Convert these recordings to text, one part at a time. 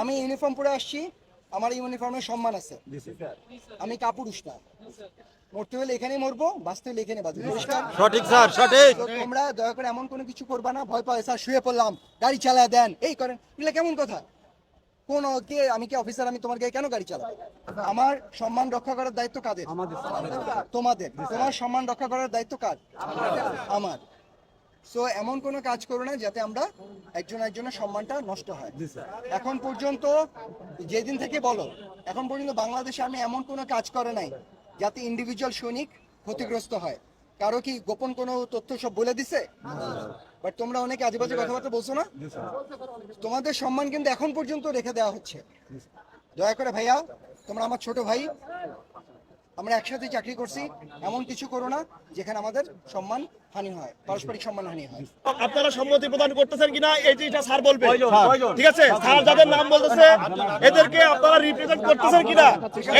আমি ইউনিফর্ম পরে আসছি আমার ইউনিফর্মের সম্মান আছে। আমি কাপুরুষ না। মরতে হলে এখানেই মরবো বাঁচতে হলে এখানে বাঁচবো। সঠিক স্যার সঠিক। তোমরা দয়া করে এমন কোনো কিছু করবা না ভয় পায় স্যার শুয়ে পড়লাম গাড়ি চালায় দেন এই করেন। এগুলো কেমন কথা? কোন কে আমি কি অফিসার আমি তোমার গায়ে কেন গাড়ি চালাবো? আমার সম্মান রক্ষা করার দায়িত্ব কাদের? তোমাদের। তোমার সম্মান রক্ষা করার দায়িত্ব কার? আমার। সো এমন কোনো কাজ করো না যাতে আমরা একজন একজনের সম্মানটা নষ্ট হয়। এখন পর্যন্ত যেদিন থেকে বলো এখন পর্যন্ত বাংলাদেশে আমি এমন কোনো কাজ করে নাই যাতে ইন্ডিভিজুয়াল সৈনিক ক্ষতিগ্রস্ত হয়। কারও কি গোপন কোনো তথ্য সব বলে দিছে? বাট তোমরা অনেক আজেবাজে কথাবার্তা বলছো না? তোমাদের সম্মান কিন্তু এখন পর্যন্ত রেখে দেওয়া হচ্ছে। দয়া করে ভাইয়া তোমরা আমার ছোট ভাই আমরা একসাথে চাকরি করছি এমন কিছু করো না যেখানে আমাদের সম্মান হানি হয় পারস্পরিক সম্মান হানি হয়। আপনারা সম্মতি প্রদান করতেছেন কিনা এই জিনিসটা স্যার বলবে। ঠিক আছে? স্যার যাদের নাম বলতেছে এদেরকে আপনারা রিপ্রেজেন্ট করতেছেন কিনা?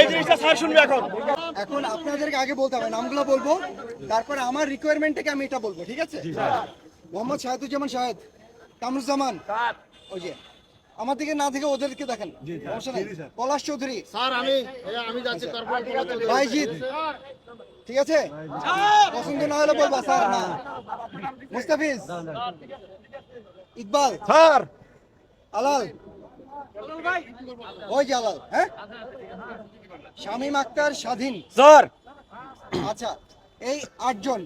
এই জিনিসটা স্যার শুনবে এখন। এখন আপনাদেরকে আগে বলতে হবে নামগুলো বলব তারপরে আমার রিকোয়ারমেন্ট থেকে আমি এটা বলব ঠিক আছে? মোহাম্মদ শাহেদুজ্জামান শাহেদ কামরুজ্জামান। ওই যে। আমার দিকে না থেকে ওদেরকে দেখেন। সমস্যা নেই। পলাশ চৌধুরী। স্যার আমি আমি যাচ্ছি তারপর বাইজিৎ ঠিক আছে? পছন্দ না হলে বলবা স্যার না। মুস্তাফিজ। ইকবাল। স্যার। আলাল। ওই যে আলাল হ্যাঁ? শামীম আক্তার স্বাধীন। স্যার। আচ্ছা এই আটজন।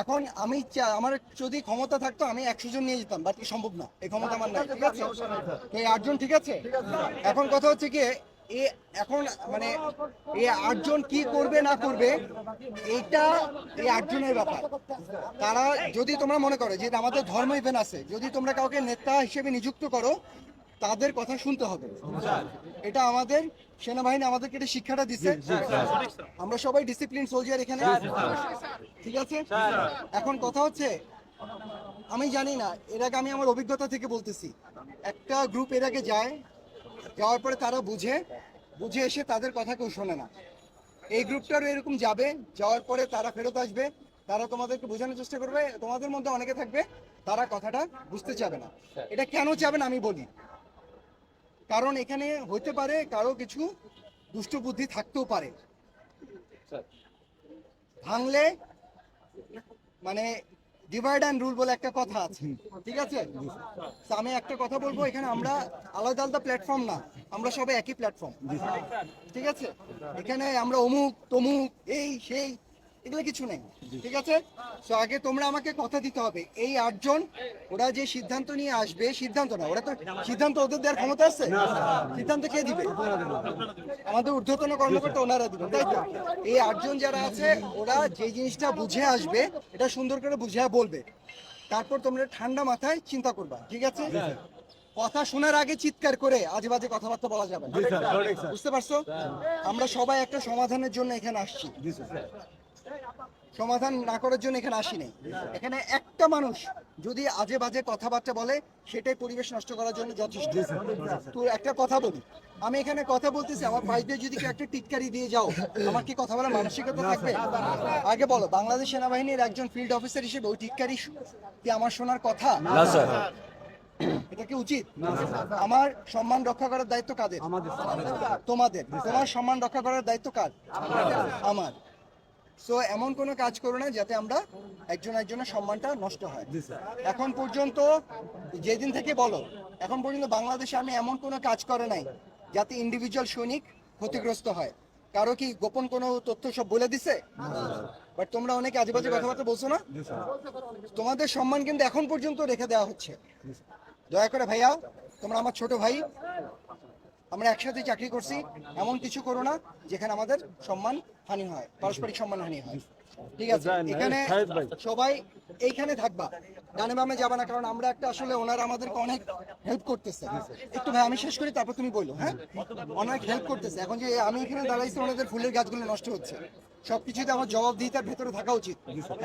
এখন আমি আমার যদি ক্ষমতা থাকতো আমি একশো জন নিয়ে যেতাম বাট সম্ভব না। এই ক্ষমতা আমার নাই। ঠিক আছে এই আটজন ঠিক আছে? এখন কথা হচ্ছে কি এ এখন মানে এই আটজন কি করবে না করবে এইটা এই আটজনের ব্যাপার। তারা যদি তোমরা মনে করো যে আমাদের ধর্ম ইভেন আছে যদি তোমরা কাউকে নেতা হিসেবে নিযুক্ত করো তাদের কথা শুনতে হবে। এটা আমাদের সেনাবাহিনী আমাদেরকে এটা শিক্ষাটা দিচ্ছে আমরা সবাই ডিসিপ্লিন সোলজার এখানে। ঠিক আছে? এখন কথা হচ্ছে আমি জানি না এর আগে আমি আমার অভিজ্ঞতা থেকে বলতেছি। একটা গ্রুপ এর আগে যায় যাওয়ার পরে তারা বুঝে বুঝে এসে তাদের কথা কেউ শোনে না। এই গ্রুপটারও এরকম যাবে যাওয়ার পরে তারা ফেরত আসবে তারা তোমাদেরকে বোঝানোর চেষ্টা করবে তোমাদের মধ্যে অনেকে থাকবে তারা কথাটা বুঝতে চাবে না। এটা কেন চাবে না আমি বলি। কারণ এখানে হইতে পারে কারও কিছু দুষ্ট বুদ্ধি থাকতেও পারে। ভাঙলে মানে ডিভাইড অ্যান্ড রুল বলে একটা কথা আছে। ঠিক আছে? তো আমি একটা কথা বলব এখানে আমরা আলাদা আলাদা প্ল্যাটফর্ম না আমরা সবাই একই প্ল্যাটফর্ম ঠিক আছে? এখানে আমরা অমুক তমুক এই সেই এগুলো কিছু নেই ঠিক আছে? তো আগে তোমরা আমাকে কথা দিতে হবে। এই আটজন ওরা যে সিদ্ধান্ত নিয়ে আসবে সিদ্ধান্ত না ওরা তো সিদ্ধান্ত ওদের দেওয়ার ক্ষমতা আছে? সিদ্ধান্ত কে দিবে? আমাদের ঊর্ধ্বতন কর্মকর্তা ওনারা দিবেন তাই তো? এই আটজন যারা আছে ওরা যে জিনিসটা বুঝে আসবে এটা সুন্দর করে বুঝে বলবে। তারপর তোমরা ঠান্ডা মাথায় চিন্তা করবা ঠিক আছে? কথা শোনার আগে চিৎকার করে আজে বাজে কথাবার্তা বলা যাবে। বুঝতে পারছ? আমরা সবাই একটা সমাধানের জন্য এখানে আসছি। সমাধান না করার জন্য এখানে আসি নাই এখানে একটা মানুষ যদি আজে বাজে কথাবার্তা বলে সেটাই পরিবেশ নষ্ট করার জন্য যথেষ্ট। তো একটা কথা বলি। আমি এখানে কথা বলতেছি আমার দিয়ে যদি কেউ একটা টিটকারি দিয়ে যাও আমার কি কথা বলার মানসিকতা থাকবে? আগে বলো বাংলাদেশ সেনাবাহিনীর একজন ফিল্ড অফিসার হিসেবে ওই টিটকারি কি আমার শোনার কথা? না স্যার। এটা কি উচিত? আমার সম্মান রক্ষা করার দায়িত্ব কাদের? তোমাদের। তোমার সম্মান রক্ষা করার দায়িত্ব কার? আমার। সো এমন কোনো কাজ করো না যাতে আমরা একজন একজনের সম্মানটা নষ্ট হয়। এখন পর্যন্ত যেদিন থেকে বলো এখন পর্যন্ত বাংলাদেশে আমি এমন কোনো কাজ করে নাই যাতে ইন্ডিভিজুয়াল সৈনিক ক্ষতিগ্রস্ত হয়। কারও কি গোপন কোনো তথ্য সব বলে দিছে? বাট তোমরা অনেক আজেবাজে কথাবার্তা বলছো না? তোমাদের সম্মান কিন্তু এখন পর্যন্ত রেখে দেওয়া হচ্ছে। দয়া করে ভাইয়া তোমরা আমার ছোট ভাই আমরা একসাথে চাকরি করছি এমন কিছু করো না যেখানে আমাদের সম্মান হানি হয় পারস্পরিক সম্মান হানি হয়। ঠিক আছে এখানে সবাই এইখানে থাকবা ডানে বামে যাবা না কারণ আমরা একটা আসলে ওনারা আমাদেরকে অনেক হেল্প করতেছে। একটু ভাই আমি শেষ করি তারপর তুমি বলো হ্যাঁ? অনেক হেল্প করতেছে। এখন যে আমি এখানে দাঁড়াইছি ওনাদের ফুলের গাছগুলো নষ্ট হচ্ছে। সবকিছুতে আমার জবাব দিয়ে তার ভেতরে থাকা উচিত।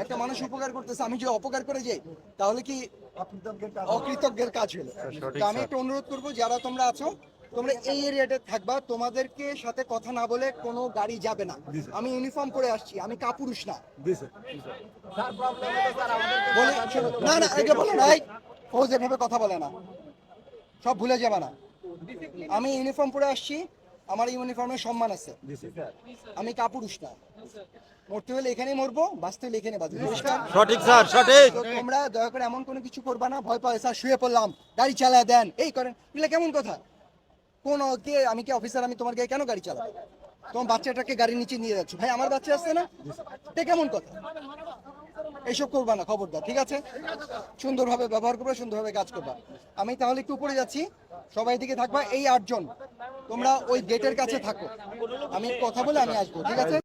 একটা মানুষ উপকার করতেছে আমি যদি অপকার করে যাই তাহলে কি অকৃতজ্ঞের কাজ। হলো। তো আমি একটু অনুরোধ করব যারা তোমরা আছো তোমরা এই এরিয়াতে থাকবা তোমাদেরকে সাথে কথা না বলে কোনো গাড়ি যাবে না। আমি ইউনিফর্ম পরে আসছি আমি কাপুরুষ না। বলে না না আগে বলো ও যেভাবে কথা বলে না। সব ভুলে যাবে না। আমি ইউনিফর্ম পরে আসছি আমার ইউনিফর্মের সম্মান আছে। আমি কাপুরুষ না। মরতে হলে এখানে মরবো বাঁচতে হলে এখানে বাঁচবো। সঠিক স্যার সঠিক। তোমরা দয়া করে এমন কোনো কিছু করবা না ভয় পায় স্যার শুয়ে পড়লাম গাড়ি চালায় দেন এই করেন। এগুলো কেমন কথা? কোন কে, আমি কি অফিসার আমি তোমার গায়ে কেন গাড়ি চালাবো তোমার বাচ্চাটাকে গাড়ি নিচে নিয়ে যাচ্ছ। ভাই, আমার বাচ্চা আসছে না? এটা কেমন কথা? এইসব করবা না, খবরদার, ঠিক আছে? সুন্দরভাবে ব্যবহার করবে, সুন্দরভাবে কাজ করবা। আমি তাহলে একটু উপরে যাচ্ছি। সবাই দিকে থাকবা, এই আটজন। তোমরা ওই গেটের কাছে থাকো। আমি কথা বলে আমি আসব, ঠিক আছে?